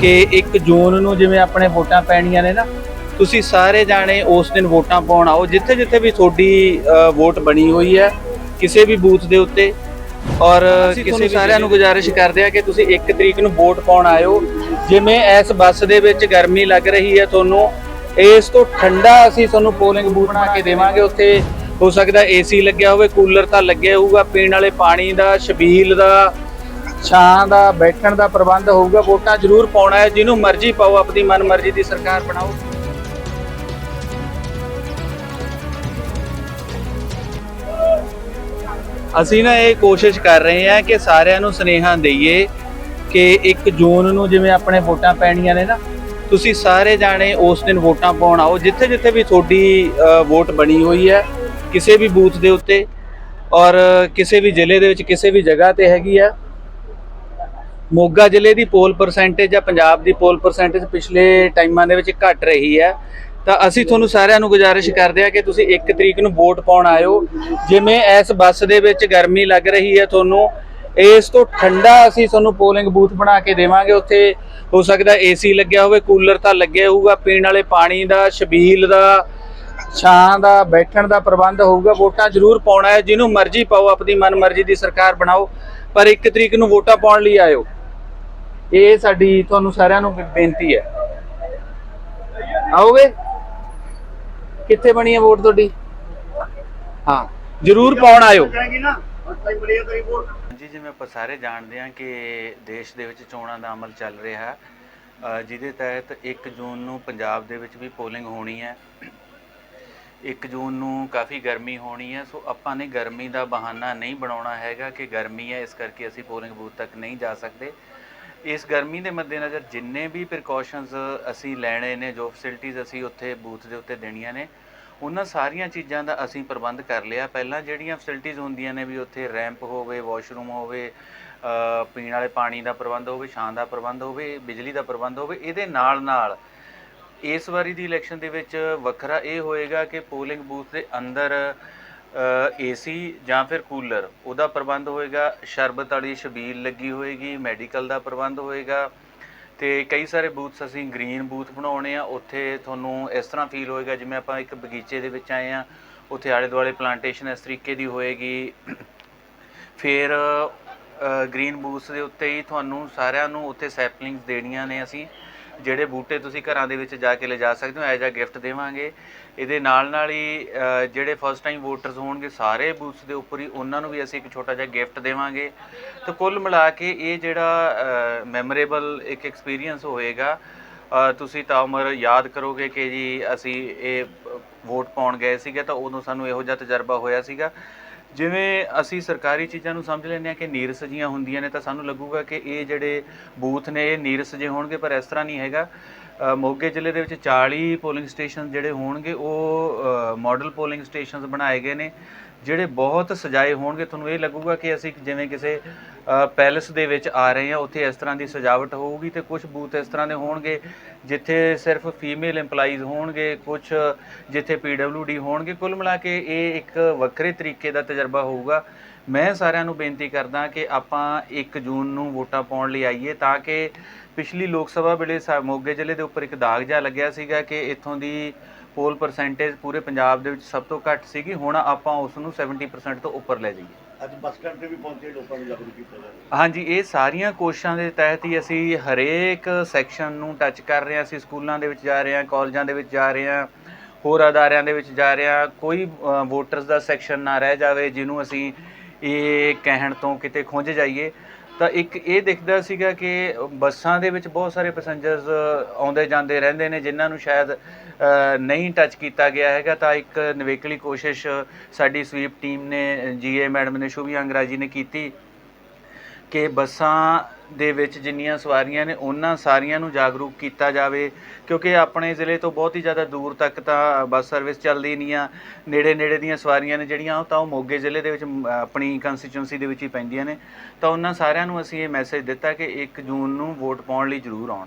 ਕਿ 1 ਜੂਨ ਨੂੰ ਜਿਵੇਂ ਆਪਣੇ ਵੋਟਾਂ ਪੈਣੀਆਂ ਨੇ ਨਾ ਤੁਸੀਂ ਸਾਰੇ ਜਾਣੇ ਉਸ ਦਿਨ ਵੋਟਾਂ ਪਾਉਣ ਆਓ ਜਿੱਥੇ ਜਿੱਥੇ ਵੀ ਤੁਹਾਡੀ ਵੋਟ ਬਣੀ ਹੋਈ ਹੈ ਕਿਸੇ ਵੀ ਬੂਥ ਦੇ ਉੱਤੇ। ਔਰ ਕਿਸੇ ਸਾਰਿਆਂ ਨੂੰ ਗੁਜ਼ਾਰਿਸ਼ ਕਰਦੇ ਆ ਕਿ ਤੁਸੀਂ 1 ਤਰੀਕ ਨੂੰ ਵੋਟ ਪਾਉਣ ਆਇਓ। ਜਿਵੇਂ ਇਸ ਬੱਸ ਦੇ ਵਿੱਚ ਗਰਮੀ ਲੱਗ ਰਹੀ ਹੈ ਤੁਹਾਨੂੰ ਇਸ ਤੋਂ ਠੰਡਾ ਅਸੀਂ ਤੁਹਾਨੂੰ ਪੋਲਿੰਗ ਬੂਥ ਬਣਾ ਕੇ ਦੇਵਾਂਗੇ। ਉੱਥੇ ਹੋ ਸਕਦਾ ਏਸੀ ਲੱਗਿਆ ਹੋਵੇ ਕੂਲਰ ਤਾਂ ਲੱਗਿਆ ਹੋਊਗਾ ਪੀਣ ਵਾਲੇ ਪਾਣੀ ਦਾ ਛਬੀਲ ਦਾ ਛਾਂ ਦਾ, ਬੈਠਣ ਦਾ ਪ੍ਰਬੰਧ ਹੋਊਗਾ, ਵੋਟਾਂ ਜ਼ਰੂਰ ਪਾਉਣਾ ਹੈ, ਜਿਹਨੂੰ ਮਰਜ਼ੀ ਪਾਓ, ਆਪਣੀ ਮਨ ਮਰਜ਼ੀ ਦੀ ਸਰਕਾਰ ਬਣਾਓ। ਅਸੀਂ ਨਾ ਇਹ ਕੋਸ਼ਿਸ਼ ਕਰ ਰਹੇ ਹਾਂ ਕਿ ਸਾਰਿਆਂ ਨੂੰ ਸੁਨੇਹਾ ਦਈਏ ਕਿ 1 ਜੂਨ ਨੂੰ ਜਿਵੇਂ ਆਪਣੇ ਵੋਟਾਂ ਪੈਣੀਆਂ ਨੇ ਨਾ, ਤੁਸੀਂ ਸਾਰੇ ਜਾਣੇ ਉਸ ਦਿਨ ਵੋਟਾਂ ਪਾਉਣ ਆਓ ਜਿੱਥੇ ਜਿੱਥੇ ਵੀ ਤੁਹਾਡੀ ਵੋਟ ਬਣੀ ਹੋਈ ਹੈ, ਕਿਸੇ ਵੀ ਬੂਥ ਦੇ ਉੱਤੇ ਔਰ ਕਿਸੇ ਵੀ ਜ਼ਿਲ੍ਹੇ ਦੇ ਵਿੱਚ ਕਿਸੇ ਵੀ ਜਗ੍ਹਾ ਤੇ ਹੈਗੀ ਆ ਮੋਗਾ ਜ਼ਿਲ੍ਹੇ ਦੀ ਪੋਲ ਪਰਸੈਂਟੇਜ ਜਾਂ ਪੰਜਾਬ ਦੀ ਪੋਲ ਪਰਸੈਂਟੇਜ ਪਿਛਲੇ ਟਾਈਮਾਂ ਦੇ ਵਿੱਚ ਘਟ ਰਹੀ ਹੈ। ਤਾਂ ਅਸੀਂ ਤੁਹਾਨੂੰ ਸਾਰਿਆਂ ਨੂੰ ਗੁਜ਼ਾਰਿਸ਼ ਕਰਦੇ ਹਾਂ ਕਿ ਤੁਸੀਂ 1 ਤਰੀਕ ਨੂੰ ਵੋਟ ਪਾਉਣ ਆਇਓ। ਜਿਵੇਂ ਇਸ ਬੱਸ ਦੇ ਵਿੱਚ ਗਰਮੀ ਲੱਗ ਰਹੀ ਹੈ ਤੁਹਾਨੂੰ, ਇਸ ਤੋਂ ਠੰਡਾ ਅਸੀਂ ਤੁਹਾਨੂੰ ਪੋਲਿੰਗ ਬੂਥ ਬਣਾ ਕੇ ਦੇਵਾਂਗੇ। ਉੱਥੇ ਹੋ ਸਕਦਾ ਏਸੀ ਲੱਗਿਆ ਹੋਵੇ ਕੂਲਰ ਤਾਂ ਲੱਗਿਆ ਹੋਊਗਾ। ਪੀਣ ਵਾਲੇ ਪਾਣੀ ਦਾ, ਛਬੀਲ ਦਾ, ਛਾਂ ਦਾ, ਬੈਠਣ ਦਾ ਪ੍ਰਬੰਧ ਹੋਊਗਾ। ਵੋਟਾਂ ਜ਼ਰੂਰ ਪਾਉਣਾ ਹੈ। ਜਿਹਨੂੰ ਮਰਜ਼ੀ ਪਾਓ, ਆਪਣੀ ਮਨ ਮਰਜ਼ੀ ਦੀ ਸਰਕਾਰ ਬਣਾਓ। ਪਰ 1 ਤਰੀਕ ਨੂੰ ਵੋਟਾਂ ਪਾਉਣ ਲਈ ਆਇਓ। ਇਹ ਸਾਡੀ ਤੁਹਾਨੂੰ ਸਾਰਿਆਂ ਨੂੰ ਬੇਨਤੀ ਹੈ। ਆਓਗੇ? ਕਿੱਥੇ ਬਣੀ ਹੈ ਵੋਟ ਤੁਹਾਡੀ? ਹਾਂ, ਜ਼ਰੂਰ ਪਾਉਣ ਆਇਓ। ਜੀ ਜਿਵੇਂ ਆਪਾਂ ਸਾਰੇ ਜਾਣਦੇ ਹਾਂ ਕਿ ਦੇਸ਼ ਦੇ ਵਿੱਚ ਚੋਣਾਂ ਦਾ ਅਮਲ ਚੱਲ ਰਿਹਾ ਹੈ। ਜਿਹਦੇ ਤਹਿਤ 1 ਜੂਨ ਨੂੰ ਪੰਜਾਬ ਦੇ ਵਿੱਚ ਵੀ ਪੋਲਿੰਗ ਹੋਣੀ ਹੈ। 1 ਜੂਨ ਨੂੰ ਕਾਫੀ ਗਰਮੀ ਹੋਣੀ ਹੈ। ਸੋ ਆਪਾਂ ਨੇ ਗਰਮੀ ਦਾ ਬਹਾਨਾ ਨਹੀਂ ਬਣਾਉਣਾ ਹੈਗਾ ਕਿ ਗਰਮੀ ਹੈ, ਇਸ ਕਰਕੇ ਅਸੀਂ ਪੋਲਿੰਗ ਬੂਥ ਤੱਕ ਨਹੀਂ ਜਾ ਸਕਦੇ। ਇਸ ਗਰਮੀ ਦੇ ਮੱਦੇਨਜ਼ਰ ਜਿੰਨੇ ਵੀ ਪ੍ਰੀਕਾਸ਼ਨਸ ਅਸੀਂ ਲੈਣੇ ਨੇ, ਜੋ ਫੈਸਿਲਿਟੀਆਂ ਅਸੀਂ ਉੱਥੇ ਬੂਥ ਦੇ ਉੱਤੇ ਦੇਣੀਆਂ ਨੇ, ਉਹਨਾਂ ਸਾਰੀਆਂ ਚੀਜ਼ਾਂ ਦਾ ਅਸੀਂ ਪ੍ਰਬੰਧ ਕਰ ਲਿਆ। ਪਹਿਲਾਂ ਜਿਹੜੀਆਂ ਫੈਸਿਲਿਟੀਆਂ ਹੁੰਦੀਆਂ ਨੇ ਵੀ ਉੱਥੇ ਰੈਂਪ ਹੋਵੇ ਵਾਸ਼ਰੂਮ ਹੋਵੇ ਪੀਣ ਵਾਲੇ ਪਾਣੀ ਦਾ ਪ੍ਰਬੰਧ ਹੋਵੇ, ਛਾਂ ਦਾ ਪ੍ਰਬੰਧ ਹੋਵੇ, ਬਿਜਲੀ ਦਾ ਪ੍ਰਬੰਧ ਹੋਵੇ, ਇਹਦੇ ਨਾਲ ਨਾਲ ਇਸ ਵਾਰੀ ਦੀ ਇਲੈਕਸ਼ਨ ਦੇ ਵਿੱਚ ਵੱਖਰਾ ਇਹ ਹੋਏਗਾ ਕਿ ਪੋਲਿੰਗ ਬੂਥ ਦੇ ਅੰਦਰ ਏਸੀ ਜਾਂ ਫਿਰ ਕੂਲਰ, ਉਹਦਾ ਪ੍ਰਬੰਧ ਹੋਏਗਾ, ਸ਼ਰਬਤ ਵਾਲੀ ਛਬੀਲ ਲੱਗੀ ਹੋਏਗੀ, ਮੈਡੀਕਲ ਦਾ ਪ੍ਰਬੰਧ ਹੋਏਗਾ, ਤੇ ਕਈ ਸਾਰੇ ਬੂਥਸ ਅਸੀਂ ਗ੍ਰੀਨ ਬੂਥ ਬਣਾਉਣੇ ਆ, ਉੱਥੇ ਤੁਹਾਨੂੰ ਇਸ ਤਰ੍ਹਾਂ ਫੀਲ ਹੋਏਗਾ, ਜਿਵੇਂ ਆਪਾਂ ਇੱਕ ਬਗੀਚੇ ਦੇ ਵਿੱਚ ਆਏ ਆ, ਉੱਥੇ ਆਲੇ ਦੁਆਲੇ ਪਲਾਂਟੇਸ਼ਨ ਇਸ ਤਰੀਕੇ ਦੀ ਹੋਏਗੀ। ਫਿਰ ਗ੍ਰੀਨ ਬੂਥਸ ਦੇ ਉੱਤੇ ਹੀ ਤੁਹਾਨੂੰ ਸਾਰਿਆਂ ਨੂੰ ਉੱਥੇ ਸੈਪਲਿੰਗਸ ਦੇਣੀਆਂ ਨੇ ਅਸੀਂ। ਜਿਹੜੇ ਬੂਟੇ ਤੁਸੀਂ ਘਰਾਂ ਦੇ ਵਿੱਚ ਜਾ ਕੇ ਲਿਜਾ ਸਕਦੇ ਹੋ ਐਜ ਆ ਗਿਫਟ ਦੇਵਾਂਗੇ। ਇਹਦੇ ਨਾਲ ਨਾਲ ਹੀ ਜਿਹੜੇ ਫਸਟ ਟਾਈਮ ਵੋਟਰਸ ਹੋਣਗੇ, ਸਾਰੇ ਬੂਥਸ ਦੇ ਉੱਪਰ ਹੀ ਉਹਨਾਂ ਨੂੰ ਵੀ ਅਸੀਂ ਇੱਕ ਛੋਟਾ ਜਿਹਾ ਗਿਫਟ ਦੇਵਾਂਗੇ। ਤਾਂ ਕੁੱਲ ਮਿਲਾ ਕੇ ਇਹ ਜਿਹੜਾ ਮੈਮੋਰੇਬਲ ਇੱਕ ਐਕਸਪੀਰੀਅੰਸ ਹੋਏਗਾ ਤੁਸੀਂ ਤਾਂ ਉਮਰ ਯਾਦ ਕਰੋਗੇ ਕਿ ਜੀ ਅਸੀਂ ਇਹ ਵੋਟ ਪਾਉਣ ਗਏ ਸੀਗੇ, ਤਾਂ ਉਦੋਂ ਸਾਨੂੰ ਇਹੋ ਜਿਹਾ ਤਜਰਬਾ ਹੋਇਆ ਸੀਗਾ। ਜਿਵੇਂ ਅਸੀਂ ਸਰਕਾਰੀ ਚੀਜ਼ਾਂ ਨੂੰ ਸਮਝ ਲੈਂਦੇ ਹਾਂ ਕਿ ਨੀਰਸ ਜੀਆਂ ਹੁੰਦੀਆਂ ਨੇ ਤਾਂ ਸਾਨੂੰ ਲੱਗੂਗਾ ਕਿ ਇਹ ਜਿਹੜੇ ਬੂਥ ਨੇ, ਇਹ ਨੀਰਸ ਜੇ ਹੋਣਗੇ, ਪਰ ਇਸ ਤਰ੍ਹਾਂ ਨਹੀਂ ਹੈਗਾ। ਮੋਗੇ ਜ਼ਿਲ੍ਹੇ ਦੇ ਵਿੱਚ 40 ਪੋਲਿੰਗ ਸਟੇਸ਼ਨ ਜਿਹੜੇ ਹੋਣਗੇ, ਉਹ ਮਾਡਲ ਪੋਲਿੰਗ ਸਟੇਸ਼ਨਸ ਬਣਾਏ ਗਏ ਨੇ। ਜਿਹੜੇ ਬਹੁਤ ਸਜਾਏ ਹੋਣਗੇ, ਤੁਹਾਨੂੰ ਇਹ ਲੱਗੂਗਾ ਕਿ ਅਸੀਂ ਜਿਵੇਂ ਕਿਸੇ ਪੈਲੇਸ ਦੇ ਵਿੱਚ ਆ ਰਹੇ ਹਾਂ, ਉੱਥੇ ਇਸ ਤਰ੍ਹਾਂ ਦੀ ਸਜਾਵਟ ਹੋਊਗੀ ਤੇ ਕੁਝ ਬੂਥ ਇਸ ਤਰ੍ਹਾਂ ਦੇ ਹੋਣਗੇ, ਜਿੱਥੇ ਸਿਰਫ ਫੀਮੇਲ EMPLOYEES ਹੋਣਗੇ ਕੁਝ ਜਿੱਥੇ PWD ਹੋਣਗੇ, ਕੁੱਲ ਮਿਲਾ ਕੇ ਇਹ ਇੱਕ ਵੱਖਰੇ ਤਰੀਕੇ ਦਾ ਤਜਰਬਾ ਹੋਊਗਾ। ਮੈਂ ਸਾਰਿਆਂ ਨੂੰ ਬੇਨਤੀ ਕਰਦਾ ਕਿ ਆਪਾਂ 1 ਜੂਨ ਨੂੰ ਵੋਟਾਂ ਪਾਉਣ ਲਈ ਆਈਏ ਤਾਂ ਕਿ ਪਿਛਲੀ ਲੋਕ ਸਭਾ ਵੇਲੇ ਸਾ- ਮੋਗੇ ਜ਼ਿਲ੍ਹੇ ਦੇ ਉੱਪਰ ਇੱਕ ਦਾਗ ਜਿਹਾ ਲੱਗਿਆ ਸੀਗਾ ਕਿ ਇੱਥੋਂ ਦੀ ਪੋਲ ਪਰਸੈਂਟੇਜ ਪੂਰੇ ਪੰਜਾਬ ਦੇ ਵਿੱਚ ਸਭ ਤੋਂ ਘੱਟ ਸੀਗੀ ਹੁਣ ਆਪਾਂ ਉਸ ਨੂੰ 70% ਤੋਂ ਉੱਪਰ ਲੈ ਜਾਈਏ। ਅੱਜ ਬੱਸ ਸਟੈਂਡ ਤੇ ਵੀ ਪਹੁੰਚੇ ਲੋਕਾਂ ਨੂੰ ਜਾਗਰੂਕ ਕੀਤਾ ਜਾ ਰਿਹਾ। ਹਾਂਜੀ ਇਹ ਸਾਰੀਆਂ ਕੋਸ਼ਿਸ਼ਾਂ ਦੇ ਤਹਿਤ ਹੀ ਅਸੀਂ ਹਰੇਕ ਸੈਕਸ਼ਨ ਨੂੰ ਟੱਚ ਕਰ ਰਹੇ ਹਾਂ ਅਸੀਂ ਸਕੂਲਾਂ ਦੇ ਵਿੱਚ ਜਾ ਰਹੇ ਹਾਂ ਕਾਲਜਾਂ ਦੇ ਵਿੱਚ ਜਾ ਰਹੇ ਹਾਂ ਹੋਰ ਅਦਾਰਿਆਂ ਦੇ ਵਿੱਚ ਜਾ ਰਹੇ ਹਾਂ। ਕੋਈ ਵੋਟਰਸ ਦਾ ਸੈਕਸ਼ਨ ਨਾ ਰਹਿ ਜਾਵੇ ਜਿਹਨੂੰ ਅਸੀਂ ਇਹ ਕਹਿਣ ਤੋਂ ਕਿਤੇ ਖੁੰਝ ਜਾਈਏ। ਤਾਂ ਇੱਕ ਇਹ ਦਿਖਦਾ ਸੀਗਾ ਕਿ ਬੱਸਾਂ ਦੇ ਵਿੱਚ ਬਹੁਤ ਸਾਰੇ ਪੈਸੇਂਜਰਸ ਆਉਂਦੇ ਜਾਂਦੇ ਰਹਿੰਦੇ ਨੇ, ਜਿਨ੍ਹਾਂ ਨੂੰ ਸ਼ਾਇਦ ਨਹੀਂ ਟੱਚ ਕੀਤਾ ਗਿਆ ਹੈਗਾ। ਤਾਂ ਇੱਕ ਨਿਵੇਕਲੀ ਕੋਸ਼ਿਸ਼ ਸਾਡੀ ਸਵੀਪ ਟੀਮ ਨੇ ਜੀਏ ਮੈਡਮ ਨੇ ਸ਼ੁਭੀ ਅੰਗਰਾਜੀ ਨੇ ਕੀਤੀ। ਕਿ ਬੱਸਾਂ ਦੇ ਵਿੱਚ ਜਿੰਨੀਆਂ ਸਵਾਰੀਆਂ ਨੇ, ਉਹਨਾਂ ਸਾਰੀਆਂ ਨੂੰ ਜਾਗਰੂਕ ਕੀਤਾ ਜਾਵੇ, ਕਿਉਂਕਿ ਆਪਣੇ ਜ਼ਿਲ੍ਹੇ ਤੋਂ ਬਹੁਤ ਹੀ ਜ਼ਿਆਦਾ ਦੂਰ ਤੱਕ ਤਾਂ ਬੱਸ ਸਰਵਿਸ ਚੱਲਦੀ ਨਹੀਂ ਆ। ਨੇੜੇ ਨੇੜੇ ਦੀਆਂ ਸਵਾਰੀਆਂ ਨੇ ਜਿਹੜੀਆਂ, ਉਹ ਤਾਂ ਉਹ ਮੋਗੇ ਜ਼ਿਲ੍ਹੇ ਦੇ ਵਿੱਚ ਆਪਣੀ ਕੰਸਟੀਚੁਐਂਸੀ ਦੇ ਵਿੱਚ ਹੀ ਪੈਂਦੀਆਂ ਨੇ। ਤਾਂ ਉਹਨਾਂ ਸਾਰਿਆਂ ਨੂੰ ਅਸੀਂ ਇਹ ਮੈਸੇਜ ਦਿੱਤਾ ਕਿ 1 ਜੂਨ ਨੂੰ ਵੋਟ ਪਾਉਣ ਲਈ ਜ਼ਰੂਰ ਆਉਣ।